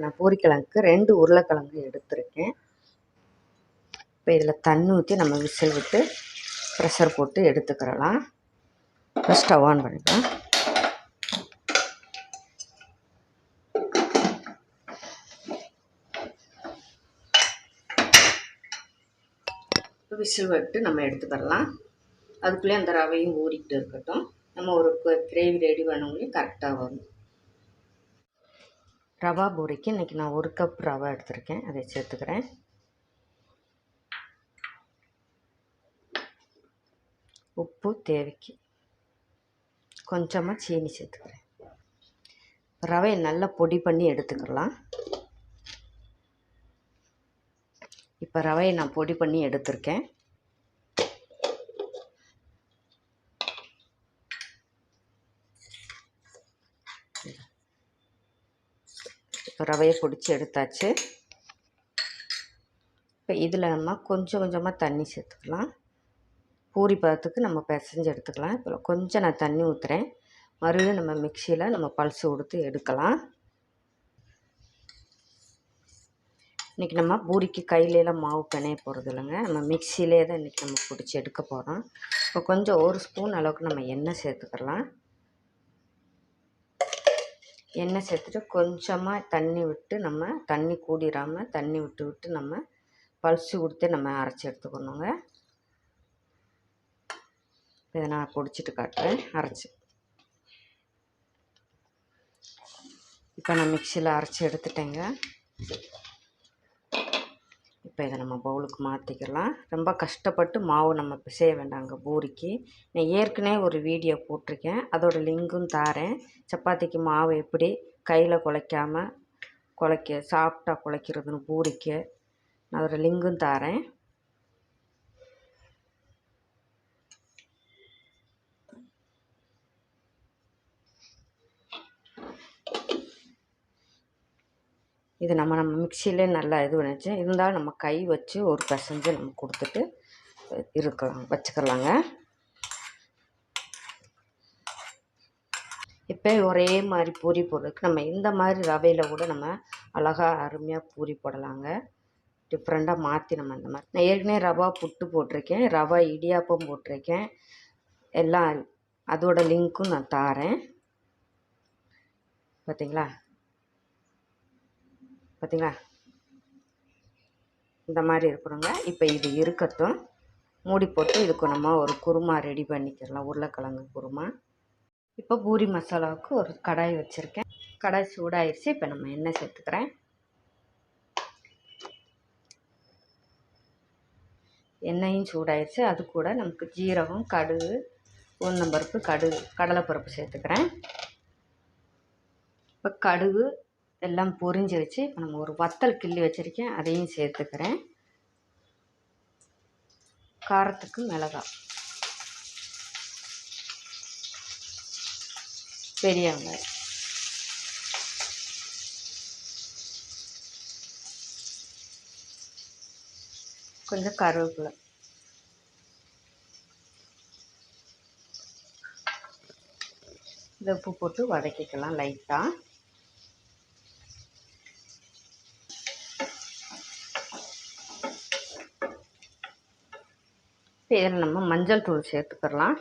நான் பூரிக்கிழங்குக்கு ரெண்டு உருளைக்கிழங்கு எடுத்திருக்கேன். இப்போ இதில் தண்ணி ஊற்றி நம்ம விசில் விட்டு ப்ரெஷர் போட்டு எடுத்துக்கிறலாம். இப்போ ஸ்டவ் ஆன் பண்ணிக்கலாம். விசில் விட்டு நம்ம எடுத்துக்கிறலாம். அதுக்குள்ளே அந்த ரவையும் ஊறிக்கிட்டு இருக்கட்டும். நம்ம ஒரு கிரேவி ரெடி பண்ணவங்களையும் கரெக்டாக வரும். ரவா பூரிக்கு இன்றைக்கி நான் ஒரு கப் ரவை எடுத்திருக்கேன். அதை சேர்த்துக்கிறேன். உப்பு தேவைக்கு கொஞ்சமாக சீனி சேர்த்துக்கிறேன். ரவையை நல்லா பொடி பண்ணி எடுத்துக்கலாம். இப்போ ரவையை நான் பொடி பண்ணி எடுத்திருக்கேன். இப்போ ரவையை பிடிச்சி எடுத்தாச்சு. இப்போ இதில் நம்ம கொஞ்சம் கொஞ்சமாக தண்ணி சேர்த்துக்கலாம். பூரி பதத்துக்கு நம்ம பிசைஞ்சு எடுத்துக்கலாம். இப்போ கொஞ்சம் நான் தண்ணி ஊற்றுறேன் மறுபடியும் நம்ம மிக்சியில் நம்ம பல்ஸ் கொடுத்து எடுக்கலாம். இன்றைக்கி நம்ம பூரிக்கு கையிலலாம் மாவு பிணைய போகிறது இல்லைங்க. நம்ம மிக்சியிலே தான் இன்றைக்கி நம்ம பிடிச்சி எடுக்க போகிறோம் இப்போ கொஞ்சம் ஒரு ஸ்பூன் அளவுக்கு நம்ம எண்ணெய் சேர்த்துக்கலாம். எண்ணெய் சேர்த்துட்டு கொஞ்சமாக தண்ணி விட்டு நம்ம தண்ணி கூடிடாமல் தண்ணி விட்டு விட்டு நம்ம பல்ஸு கொடுத்து நம்ம அரைச்சி எடுத்துக்கணுங்க. இதை நான் பொடிச்சிட்டு காட்டுறேன். அரைச்சி. இப்போ நான் மிக்சியில் அரைச்சி எடுத்துட்டேங்க. இப்போ இதை நம்ம பவுலுக்கு மாற்றிக்கலாம் ரொம்ப கஷ்டப்பட்டு மாவு நம்ம பிசைய வேண்டாங்க பூரிக்கு. நான் ஏற்கனவே ஒரு வீடியோ போட்டிருக்கேன். அதோடய லிங்கும் தாரேன். சப்பாத்திக்கு மாவு எப்படி கையில் குலைக்காமல் குலைக்க சாப்பிட்டா குலைக்கிறதுன்னு பூரிக்கு. நான் அதோடய லிங்கும் தாரேன். இது நம்ம நம்ம மிக்சியிலே நல்லா இது பண்ணிச்சு. இருந்தாலும் நம்ம கை வச்சு ஒரு பிசைஞ்சு நம்ம கொடுத்துட்டு இருக்கலாம் வச்சுக்கலாங்க. இப்போ ஒரே மாதிரி பூரி போடுறதுக்கு நம்ம இந்த மாதிரி ரவையில் கூட நம்ம அழகாக அருமையாக பூரி போடலாங்க. டிஃப்ரெண்ட்டாக மாற்றி நம்ம இந்த மாதிரி. நான் ஏற்கனவே ரவா புட்டு போட்டிருக்கேன் ரவா இடியாப்பம் போட்டிருக்கேன். எல்லாம் அதோட லிங்க்கும் நான் தாரேன். பார்த்தீங்களா பார்த்தீங்களா? இந்த மாதிரி இருக்கணுங்க. இப்போ இது இருக்கட்டும். மூடி போட்டு இதுக்கு நம்ம ஒரு குருமா ரெடி பண்ணிக்கிறலாம். உருளைக்கிழங்கு குருமா. இப்போ பூரி மசாலாவுக்கு ஒரு கடாய் வச்சுருக்கேன். கடாய் சூடாயிருச்சு. இப்போ நம்ம எண்ணெய் சேர்த்துக்கிறேன். எண்ணெயும் சூடாயிருச்சு. அது கூட நமக்கு ஜீரகம் கடுகு உளுந்தம்பருப்பு கடுகு கடலைப்பருப்பு சேர்த்துக்கிறேன். இப்போ கடுகு எல்லாம் பொரிஞ்சிருச்சு இப்போ நம்ம ஒரு வத்தல் கிள்ளி வச்சுருக்கேன் அதையும் சேர்த்துக்கிறேன். காரத்துக்கு மிளகாய். பெரிய வெங்காயம். கொஞ்சம் கருவேப்பிலை. இதை உப்பு போட்டு வதக்கிக்கலாம் லைட்டாக இதில் நம்ம மஞ்சள் தூள் சேர்த்துக்கிறலாம்.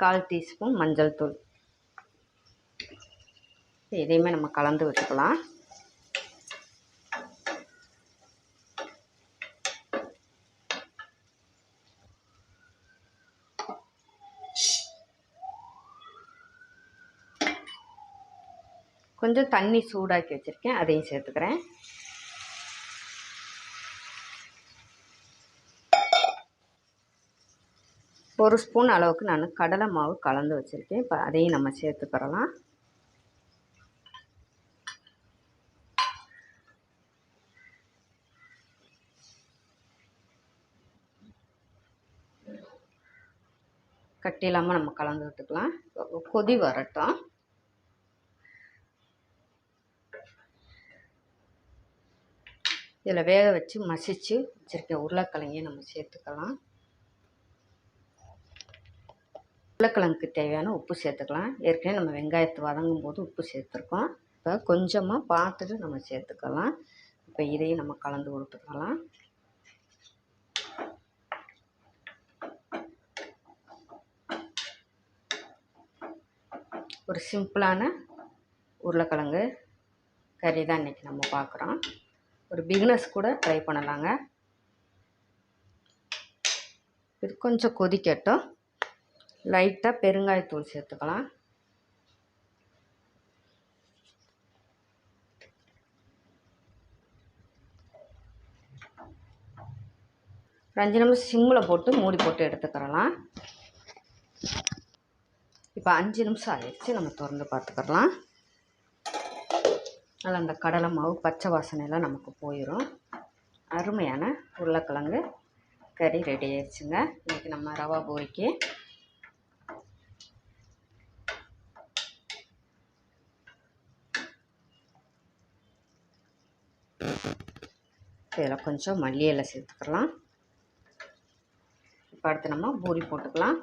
கால் டீஸ்பூன் மஞ்சள் தூள். இதையுமே நம்ம கலந்து வச்சுக்கலாம். கொஞ்சம் தண்ணி சூடாக்கி வச்சுருக்கேன் அதையும் சேர்த்துக்கிறேன். ஒரு ஸ்பூன் அளவுக்கு நான் கடலை மாவு கலந்து வச்சுருக்கேன். இப்போ அதையும் நம்ம சேர்த்துக்கிறலாம். கட்டி இல்லாமல் நம்ம கலந்து விட்டுக்கலாம். கொதி வரட்டும். இதில் வேக வச்சு மசித்து வச்சுருக்க உருளைக்கிழங்கையும் நம்ம சேர்த்துக்கலாம். உருளைக்கிழங்குக்கு தேவையான உப்பு சேர்த்துக்கலாம். ஏற்கனவே நம்ம வெங்காயத்தை வதங்கும் போது உப்பு சேர்த்துருக்கோம். இப்போ கொஞ்சமாக பார்த்துட்டு நம்ம சேர்த்துக்கலாம். இப்போ இதையும் நம்ம கலந்து கொடுத்துக்கலாம். ஒரு சிம்பிளான உருளைக்கிழங்கு கறி தான் இன்றைக்கி நம்ம பார்க்குறோம். ஒரு பிகினஸ் கூட ட்ரை பண்ணலாங்க. இது கொஞ்சம் கொதிக்கட்டும். லைட்டாக பெருங்காயத்தூள் சேர்த்துக்கலாம். அஞ்சு நிமிஷம் சிம்மில் போட்டு மூடி போட்டு எடுத்துக்கிறலாம். இப்போ அஞ்சு நிமிஷம் ஆயிடுச்சு. நம்ம திறந்து பார்த்துக்கிறலாம் அதில் அந்த கடலை மாவு பச்சை வாசனையெல்லாம் நமக்கு போயிடும் அருமையான உருளைக்கிழங்கு கறி ரெடி ஆயிடுச்சுங்க. இன்றைக்கி நம்ம ரவா பூரிக்கு இதில் கொஞ்சம் மல்லி இலை சேர்த்துக்கலாம். இப்போ அடுத்து நம்ம பூரி போட்டுக்கலாம்.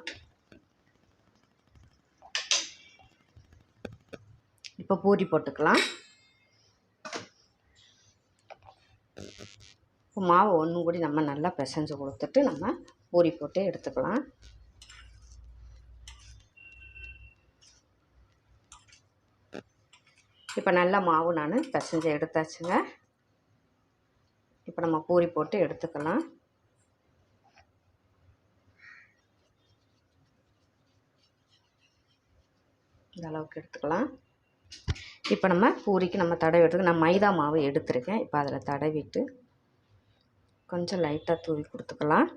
இப்போ பூரி போட்டுக்கலாம். இப்போ மாவு ஒன்று கூடி நம்ம நல்லா பிசைஞ்சு கொடுத்துட்டு நம்ம பூரி போட்டு எடுத்துக்கலாம். இப்போ நல்லா மாவு நான் பிசைஞ்சு எடுத்தாச்சுங்க. இப்போ நம்ம பூரி போட்டு எடுத்துக்கலாம். இந்த அளவுக்கு எடுத்துக்கலாம். இப்போ நம்ம பூரிக்கு நம்ம தடவி நான் மைதா மாவு எடுத்திருக்கேன். இப்போ அதில் தடவிட்டு கொஞ்சம் லைட்டாக தூவி கொடுத்துக்கலாம்.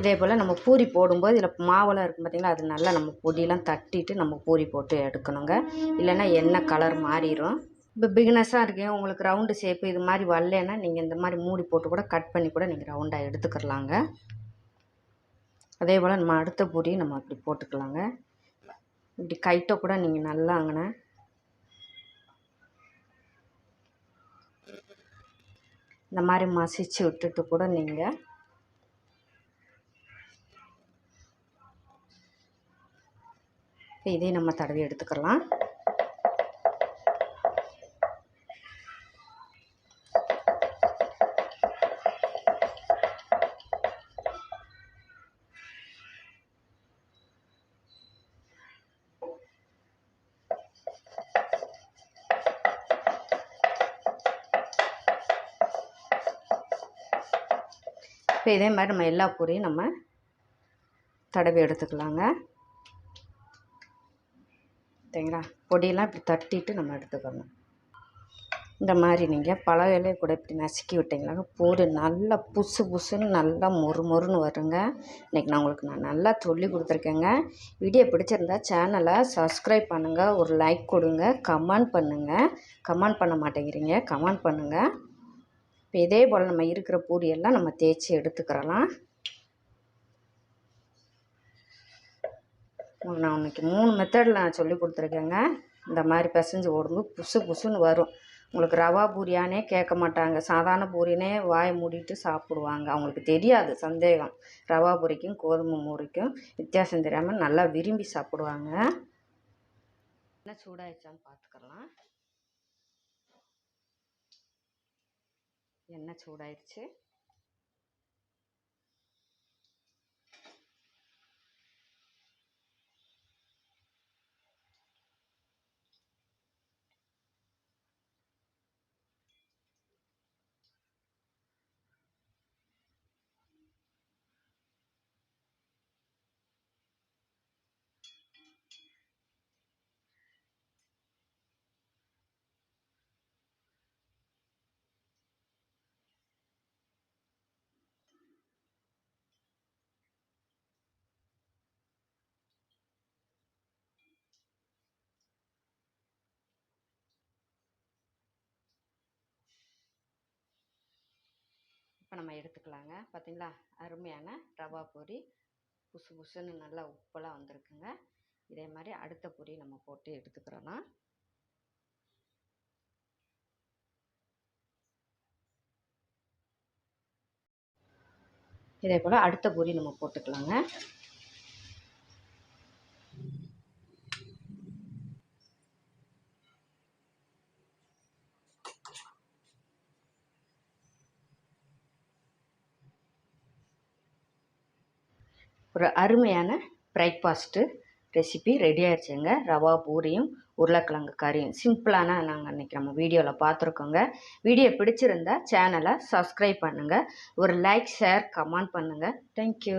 இதே போல் நம்ம பூரி போடும்போது இதில் மாவெல்லாம் இருக்கும் பார்த்திங்களா அது நல்லா நம்ம பொடியெலாம் தட்டிட்டு நம்ம பூரி போட்டு எடுக்கணுங்க. இல்லைன்னா எண்ணெய் கலர் மாறிடும். இப்போ பிகினஸாக இருக்கீங்க உங்களுக்கு ரவுண்டு ஷேப்பு இது மாதிரி வரலன்னா நீங்கள் இந்த மாதிரி மூடி போட்டு கூட கட் பண்ணி கூட நீங்கள் ரவுண்டாக எடுத்துக்கிறலாங்க அதே போல் நம்ம அடுத்த பூரியும் நம்ம அப்படி போட்டுக்கலாங்க. இப்படி கைட்டை கூட நீங்கள் நல்லா அங்கன இந்த மாதிரி மசிச்சு விட்டுட்டு கூட நீங்கள் இதையும் நம்ம தடவி எடுத்துக்கலாம். இப்போ இதே மாதிரி நம்ம எல்லா பூரியும் நம்ம தடவி எடுத்துக்கலாங்க. சரிங்களா பொடியெல்லாம் இப்படி தட்டிட்டு நம்ம எடுத்துக்கணும். இந்த மாதிரி நீங்கள் பழ இலையை கூட இப்படி நசுக்கி விட்டிங்களாங்க பூரி நல்லா புசு புசுன்னு நல்லா மொறு மொறுன்னு வருங்க. இன்றைக்கி நான் உங்களுக்கு நான் நல்லா சொல்லி கொடுத்துருக்கேங்க. வீடியோ பிடிச்சிருந்தா சேனலை சப்ஸ்கிரைப் பண்ணுங்கள் ஒரு லைக் கொடுங்க கமெண்ட் பண்ணுங்கள் கமெண்ட் பண்ண மாட்டேங்கிறீங்க கமெண்ட் பண்ணுங்கள் இப்போ இதே போல் நம்ம இருக்கிற பூரியெல்லாம் நம்ம தேய்ச்சி எடுத்துக்கிறலாம். நான் இன்னைக்கு மூணு மெத்தடில் நான் சொல்லி கொடுத்துருக்கேங்க. இந்த மாதிரி பிசைஞ்சு ஓடும்போது புசு புசுன்னு வரும். உங்களுக்கு ரவா பூரியானே கேட்க மாட்டாங்க. சாதாரண பூரினே வாயை மூடிட்டு சாப்பிடுவாங்க. அவங்களுக்கு தெரியாது சந்தேகம். ரவா பூரிக்கும் கோதுமை பூரிக்கும் வித்தியாசம் தெரியாமல் நல்லா விரும்பி சாப்பிடுவாங்க. என்ன சூடாயிடுச்சான்னு பார்த்துக்கலாம். எண்ணெய் சூடாயிடுச்சு? இப்போ நம்ம எடுத்துக்கலாங்க. பார்த்தீங்களா அருமையான ரவா பொரி புசு புசுன்னு நல்லா உப்பெல்லாம் வந்திருக்குங்க. இதே மாதிரி அடுத்த பொரி நம்ம போட்டு எடுத்துக்கிறோன்னா இதே போல் அடுத்த பொரி நம்ம போட்டுக்கலாங்க. ஒரு அருமையான பிரேக்ஃபாஸ்ட்டு ரெசிபி ரெடி ஆயிடுச்சுங்க ரவா பூரியும் உருளைக்கிழங்கு கறியும். சிம்பிளான நாங்கள் இன்றைக்கி நம்ம வீடியோவில் பார்த்துருக்கோங்க. வீடியோ பிடிச்சிருந்தா சேனலை சப்ஸ்கிரைப் பண்ணுங்கள் ஒரு லைக் ஷேர் கமெண்ட் பண்ணுங்கள் தேங்க்யூ